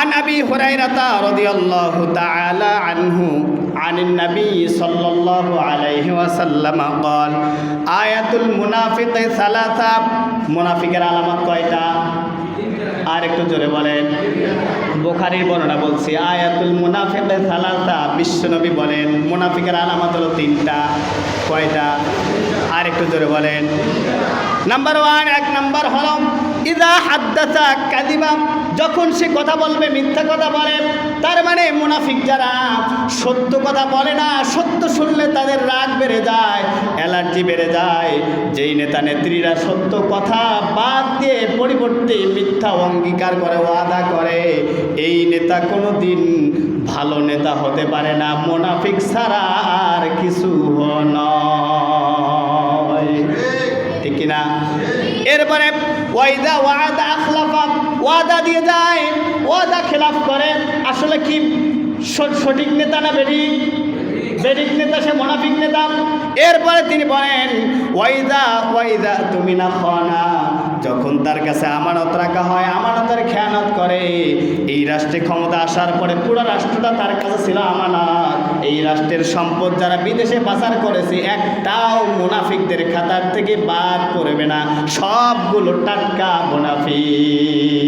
عن أبي هريرة رضي الله تعالى عنه عن النبي صلى الله عليه وسلم قال آية المنافق ثلاثة মুনাফিকের আলামত কয়টা আর একটু জোরে বলেন বোখারির বর্ণনা বলছি আয়াতুল মুনাফিকে সালাসা বিশ্বনবী বলেন মুনাফিকের আলামত হলো তিনটা কয়টা আর একটু জোরে বলেন নাম্বার ওয়ান এক নাম্বার হলো ইদা হাদ্দাসা কাদিবা যখন সে কথা বলবে, মিথ্যা কথা বলে, তার মানে মুনাফিক যারা, সত্য কথা বলে না, সত্য শুনলে তাদের রাগ বেড়ে যায়, অ্যালার্জি বেড়ে যায়। যেই নেতা নেত্রীরা সত্য কথা বাদ দিয়ে পরিবর্তে মিথ্যা অঙ্গীকার করে, ওয়াদা করে, এই নেতা কোনো দিন ভালো নেতা হতে পারে না। মোনাফিক ছাড়া আর কিছু নয়। ঠিক কিনা? এরপরে ওয়াইদা ওয়াদা আখলাফা, ওয়াদা দিয়ে যায়, ওয়াদা খেলাফ করে। আসলে কি সঠিক নেতা না বেঠিক? বেঠিক নেতা সে মোনাফিক নেতা। এরপরে তিনি বলেন, ওয়াইদা ওয়াইদা তুমি না খানা। যখন তার কাছে আমানত রাখা হয়, আমানতের খেয়ানত করে। এই রাষ্ট্রে ক্ষমতা আসার পরে পুরো রাষ্ট্রটা তার কাছে ছিল আমানত। এই রাষ্ট্রের সম্পদ যারা বিদেশে পাচার করেছে, একটাও মুনাফিকদের খাতার থেকে বাদ পড়বে না। সবগুলো টাটকা মুনাফিক।